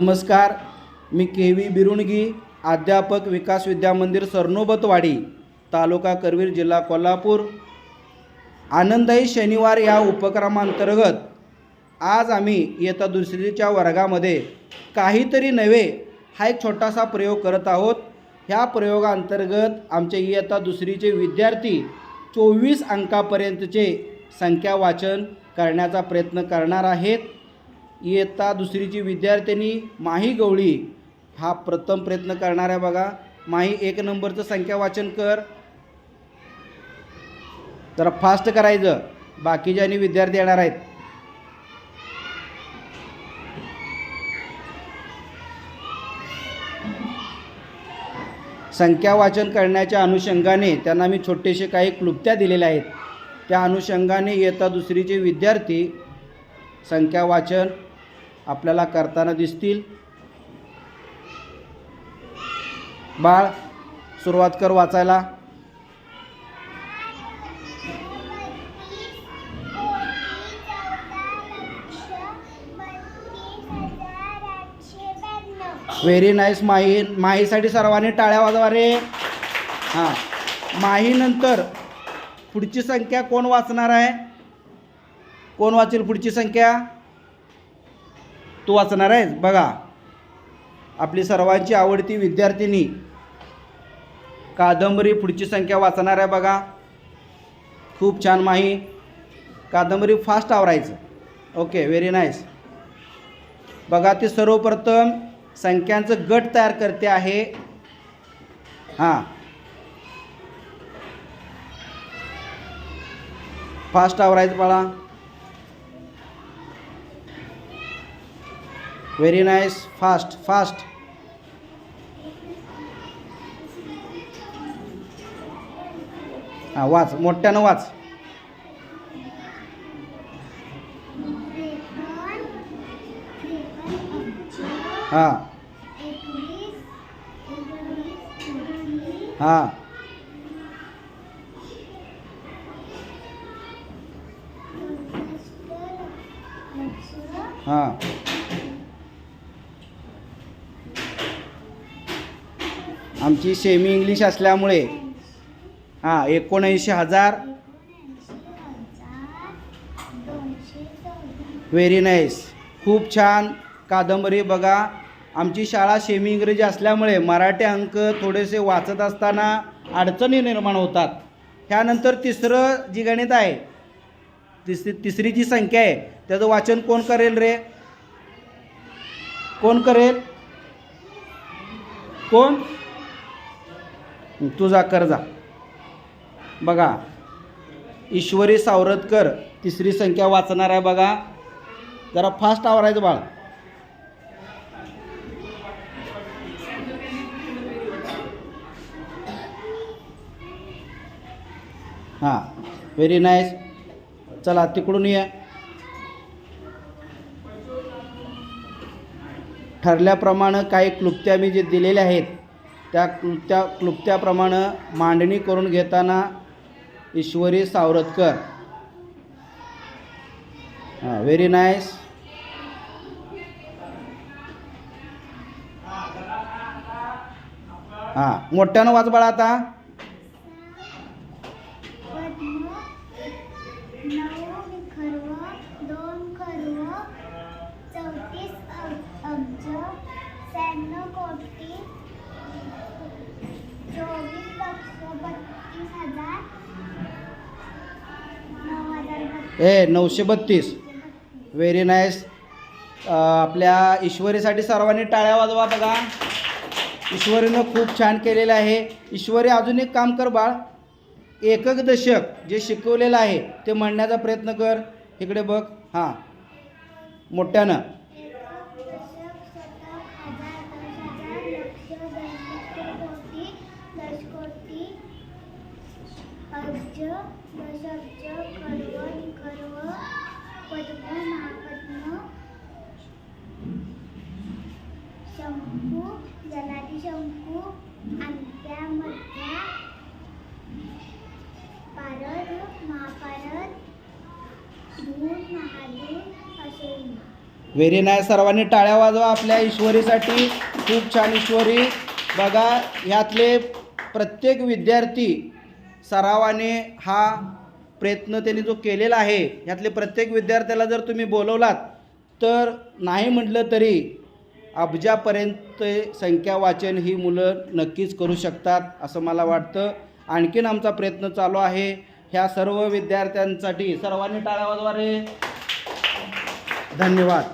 नमस्कार मी K V बिरुणगी अध्यापक विकास विद्यामंदिर सरनोबतवाडी तालुका करवीर जिल्हा कोल्हापूर. आनंददायी शनिवार या उपक्रमांतर्गत आज आम्ही इयत्ता दुसरीच्या वर्गामध्ये काहीतरी नवे हा एक छोटासा प्रयोग करत आहोत. ह्या प्रयोगांतर्गत आमचे इयत्ता दुसरीचे विद्यार्थी चोवीस अंकापर्यंतचे संख्या वाचन करण्याचा प्रयत्न करणार आहेत. इयत्ता दुसरीची विद्यार्थिनी माही गवळी हा प्रथम प्रयत्न करणाऱ्या बघा. माही एक नंबरचं संख्या वाचन कर. जरा फास्ट करायचं. बाकीचे आणि विद्यार्थी येणार आहेत. संख्या वाचन करण्याच्या अनुषंगाने त्यांना मी छोटेसे काही क्लुप्त्या दिलेल्या आहेत. त्या अनुषंगाने येता दुसरीचे विद्यार्थी संख्या वाचन आपल्याला करताना दिसतील. बाळ सुरुवात कर वाचायला. व्हेरी नाईस माही माहीसाठी सर्वांनी टाळ्या वाजवा रे. हां. माहीनंतर पुढची संख्या कोण वाचणार आहे? कोण वाचेल पुढची संख्या? तू वाचणार आहेस? बघा. आपली सर्वांची आवडती विद्यार्थिनी. कादंबरी पुढची संख्या वाचणार आहे बघा. खूप छान माही. कादंबरी फास्ट आवरायचं. Okay very nice. बघा ती सर्वप्रथम संख्यांचं गट तयार करते आहे. हां. फास्ट आवरायचं बाळा. व्हेरी नाईस फास्ट फास्ट हां वाच. मोठ्यानं वाच. हां. हां. हां. आमची सेमी इंग्लिश असल्यामुळे हां एकोणऐंशी हजार व्हेरी नाईस खूप छान कादंबरी बघा. आमची शाळा सेमी इंग्रजी असल्यामुळे मराठी अंक थोडेसे वाचत असताना अडचणी निर्माण होतात. ह्यानंतर तिसरं जी गणित आहे तिसरी तिसरी जी संख्या आहे त्याचं वाचन कोण करेल रे? कोण करेल? कोण? तुझा कर्जा. बघा ईश्वरी सावरतकर तिसरी संख्या वाचणार आहे बघा. जरा फास्ट आवरायचं बाळ. हां व्हेरी नाईस चला तिकडून ये. ठरल्याप्रमाणे काही क्लुप्त्या मी जे दिलेल्या आहेत त्या क्लुप्त्या क्लुप्त्याप्रमाणे मांडणी करून घेताना ईश्वरी सावरतकर. हां व्हेरी नाईस हां मोठ्यानं वाच बाळा आता. ए नऊशे बत्तीस. व्हेरी नाईस आपल्या ईश्वरीसाठी सर्वांनी टाळ्या वाजवा बघा. ईश्वरीनं खूप छान केलेलं आहे. ईश्वरी अजून एक काम कर बाळ. एकक दशक जे शिकवलेलं आहे ते म्हणण्याचा प्रयत्न कर. इकडे बघ. हां. मोठ्यानं. अब्ज दशअब्ज खर्व निखर्व पद्म महापद्म शंकू जलादी शंकू अंत्या मध्या पारद महापारद धूम महादेव असे व्हेरी नाही सर्वांनी टाळ्या वाजवा आपल्या ईश्वरीसाठी. खूप छान ईश्वरी. बघा ह्यातले प्रत्येक विद्यार्थी सरावाने हा प्रयत्न त्यांनी जो केलेला आहे यातले प्रत्येक विद्यार्थ्याला जर तुम्ही बोलवलात तर नाही म्हटलं तरी अब्जापर्यंत संख्या वाचन ही मुलं नक्कीच करू शकतात असं मला वाटतं. आणखीन आमचा प्रयत्न चालू आहे. ह्या सर्व विद्यार्थ्यांसाठी सर्वांनी टाळ्या धन्यवाद.